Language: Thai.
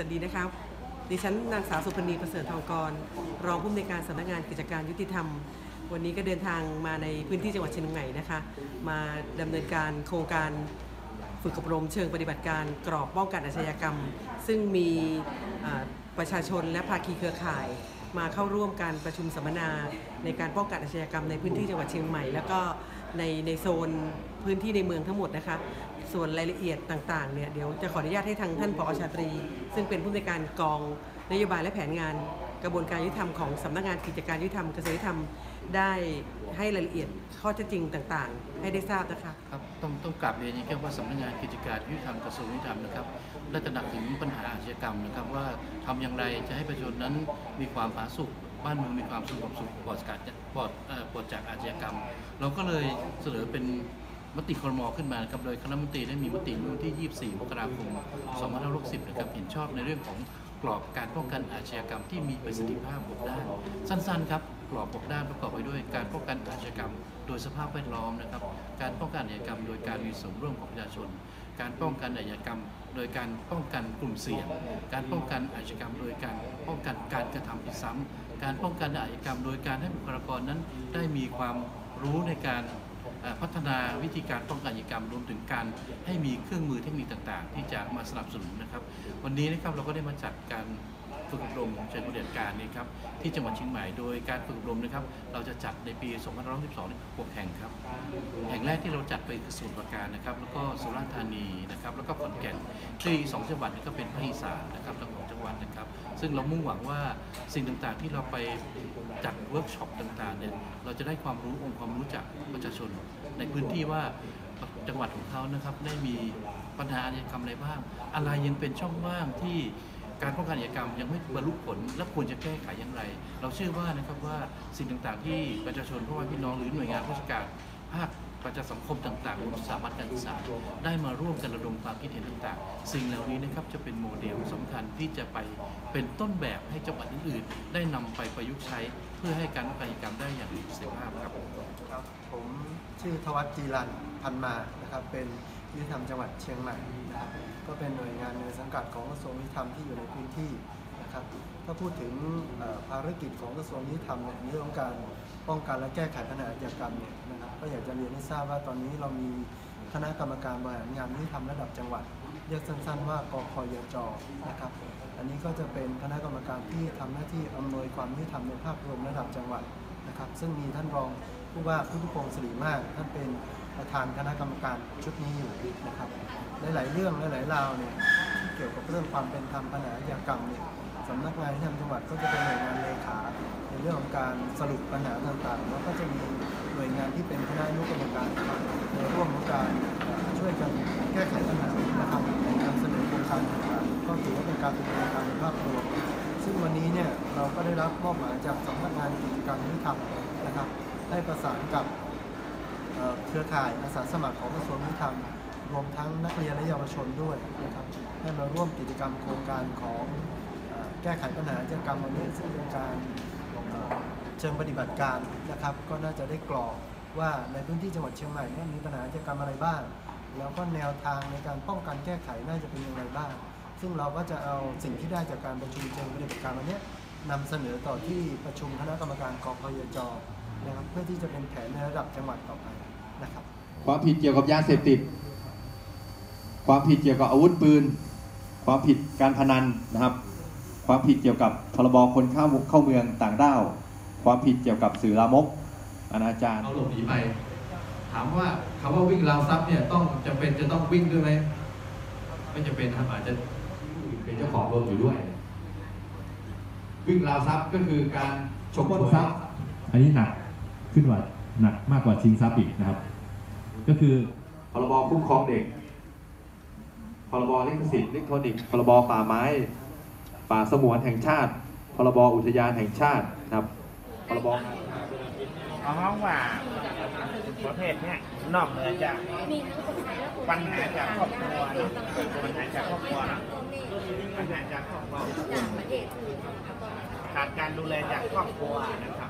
วัสดีนะครับ ดิฉันนางสาวสุพนีประเสริฐทองกร รองผู้อำนวยการสำนักงานกิจการยุติธรรม วันนี้ก็เดินทางมาในพื้นที่จังหวัดเชียงใหม่นะคะ มาดำเนินการโครงการฝึกอบรมเชิงปฏิบัติการกรอบป้องกันอาชญากรรม ซึ่งมีประชาชนและภาคีเครือข่าย มาเข้าร่วมการประชุมสัมมนาในการป้องกันอาชญากรรมในพื้นที่จังหวัดเชียงใหม่ แล้วก็ในในโซน พื้นที่ในเมืองทั้งหมดนะคะ ส่วนรายละเอียดต่างๆเนี่ยเดี๋ยวจะขออนุญาตให้ทางท่านผอชาตรี ซึ่งเป็นผู้ในการกองนโยบายและแผนงานกระบวนการยุติธรรมของสำนักงานกิจการยุติธรรมเกษตรวงยุติธรรมได้ให้รายละเอียดข้อเท็จจริงต่างๆ ให้ได้ทราบนะคะครับต้องต้องกลับเรียนอย่างนี้ครับว่าสำนักงานกิจการยุติธรรมกระทรวงยุติธรรมนะครับได้ตระหนักถึงปัญหาอาชญากรรมนะครับว่าทำอย่างไรจะให้ประชาชนนั้นมีความผาสุกบ้านเมืองมีความสงบสุขปลอดจากปลอดปลอดจากอาชญากรรม เราก็เลยเสนอเป็น มติครมขึ้นมาครับโดยคณะมนตรีได้มีมติเมื่อวันที่ 24 มกราคม 2560 นะครับเห็นชอบในเรื่องของกรอบการป้องกันอาชญากรรมที่มีประสิทธิภาพ6ด้าน สั้นๆครับกรอบ6ด้านประกอบไปด้วยการป้องกันอาชญากรรม โดยสภาพแวดล้อมนะครับการป้องกันอาชญากรรม โดยการมีส่วนร่วมของประชาชน การป้องกันอาชญากรรม โดยการป้องกันกลุ่มเสี่ยง การป้องกันอาชญากรรม โดยการป้องกันการกระทำผิดซ้ำการป้องกันอาชญากรรม โดยการให้บุคลากรนั้นได้มีความรู้ในการ พัฒนาวิธีการป้องกันอาชญากรรมรวมถึงการให้มีเครื่องมือเทคนิคต่างๆ ที่จะมาสนับสนุนนะครับ วันนี้นะครับเราก็ได้มาจัดการ ฝึกอบรมเชิงปฏิบัติการนี้ครับที่จังหวัดเชียงใหม่โดยการฝึกอบรมนะครับ เราจะจัดในปี 2512นี่6แห่งครับ แห่งแรกที่เราจัดไปคือสมุทรปราการนะครับ แล้วก็สุราษฎร์ธานีนะครับ แล้วก็ขอนแก่นที่สองจังหวัดนี้ก็เป็นภาคอีสานนะครับทั้งสองจังหวัดนะครับ ซึ่งเรามุ่งหวังว่าสิ่งต่างๆที่เราไปจัดเวิร์กช็อปต่างๆเนี่ยเราจะได้ความรู้องค์ความรู้จากประชาชน ในพื้นที่ว่าจังหวัดของเขานะครับได้มีปัญหาอาชญากรรมอะไรบ้าง อะไรยังเป็นช่องว่างที่ การป้องกันอาชญากรรมยังไม่บรรลุผลและควรจะแก้ไขอย่างไร เราเชื่อว่านะครับว่าสิ่งต่างๆ ที่ประชาชนพ่อแม่พี่น้องหรือหน่วยงานราชการภาคประชาสังคมต่างๆรวมถึงสถาบันการศึกษาได้มาร่วมกันระดมความคิดเห็นต่างๆ สิ่งเหล่านี้นะครับจะเป็นโมเดลสำคัญที่จะไปเป็นต้นแบบให้จังหวัดอื่นๆ ได้นำไปประยุกต์ใช้ เพื่อให้การป้องกันอาชญากรรมได้อย่างมีประสิทธิภาพครับครับผมชื่อทวัตจีรันพันมานะครับเป็น ยุติธรรมจังหวัดเชียงใหม่นะครับก็เป็นหน่วยงานในสังกัดของกระทรวงยุติธรรมที่อยู่ในพื้นที่นะครับถ้าพูดถึงภารกิจของกระทรวงยุติธรรมในเรื่องของการป้องกันและแก้ไขปัญหาอาชญากรรมเนี่ยนะครับก็อยากจะเรียนให้ทราบว่าตอนนี้เรามีคณะกรรมการบริหารงานยุติธรรมระดับจังหวัดเรียกสั้นๆว่ากคยจนะครับ อันนี้ก็จะเป็นคณะกรรมการที่ทำหน้าที่อำนวยความยุติธรรมในภาพรวมระดับจังหวัดนะครับ ซึ่งมีท่านรองผู้ว่าพุทธพงศ์สิริมาก ท่านเป็น ประธานคณะกรรมการชุดนี้อยู่นะครับหลายๆเรื่องหลายๆราวเนี่ยเกี่ยวกับเรื่องความเป็นธรรมปัญหาอากรรมเนี่ยสำนักงานที่ทำจังหวัดก็จะเป็นหน่วยงานเลขา ในเรื่องของการสรุปปัญหาต่างๆ แล้วก็จะมีหน่วยงานที่เป็นคณะนุกรรมการในร่วมของการช่วยกันแก้ไขปัญหานะครับนำเสนอโครงการต่างๆก็ถือว่าเป็นการเป็นโครงการในภาพรวมซึ่งวันนี้เนี่ยเราก็ได้รับมอบหมายจากสำนักงานกิจการยุติธรรมนะครับ ได้ประสานกับ เครือข่ายอาสาสมัครของกระทรวงยุติธรรมรวมทั้งนักเรียนและเยาวชนด้วยนะครับให้มาร่วมกิจกรรมโครงการของแก้ไขปัญหาอาชญากรรมวันนี้ซึ่งเป็นการเชิงปฏิบัติการนะครับ ก็น่าจะได้กรอบว่าในพื้นที่จังหวัดเชียงใหม่เนี่ยมีปัญหาอาชญากรรมอะไรบ้าง แล้วก็แนวทางในการป้องกันแก้ไขน่าจะเป็นอย่างไรบ้าง ซึ่งเราก็จะเอาสิ่งที่ได้จากการประชุมเชิงปฏิบัติการวันนี้นำเสนอต่อที่ประชุมคณะกรรมการกพยจ นะครับเพื่อที่จะเป็นแผนในระดับจังหวัดต่อไปนะครับ ความผิดเกี่ยวกับยาเสพติด ความผิดเกี่ยวกับอาวุธปืน ความผิดการพนันนะครับ ความผิดเกี่ยวกับพรบคนเข้าเข้าเมืองต่างด้าว ความผิดเกี่ยวกับสื่อลามกอนาจารเอาหลบหนีไป ถามว่าคำว่าวิ่งราวทรัพย์เนี่ยต้องจะเป็นจะต้องวิ่งด้วยไหมไม่จะเป็นครับอาจจะเป็นเจ้าของรถอยู่ด้วย วิ่งราวทรัพย์ก็คือการฉกปล้นฉวยทรัพย์อันนี้หนัก ขึ้นกว่าหนักมากกว่าชิงทรัพย์อีกนะครับ ก็คือพรบคุ้มครองเด็ก พรบลิขสิทธิ์อิเล็กทรอนิกส์พรบป่าไม้ ป่าสงวนแห่งชาติ พรบอุทยานแห่งชาตินะครับ พรบเอาห้องว่าประเภทเนี้ยนอกเหนือจากปัญหาจากครอบครัวเนอะปัญหาจากครอบครัวเนอะปัญหาจากครอบครัวขาดการดูแลจากครอบครัวนะครับ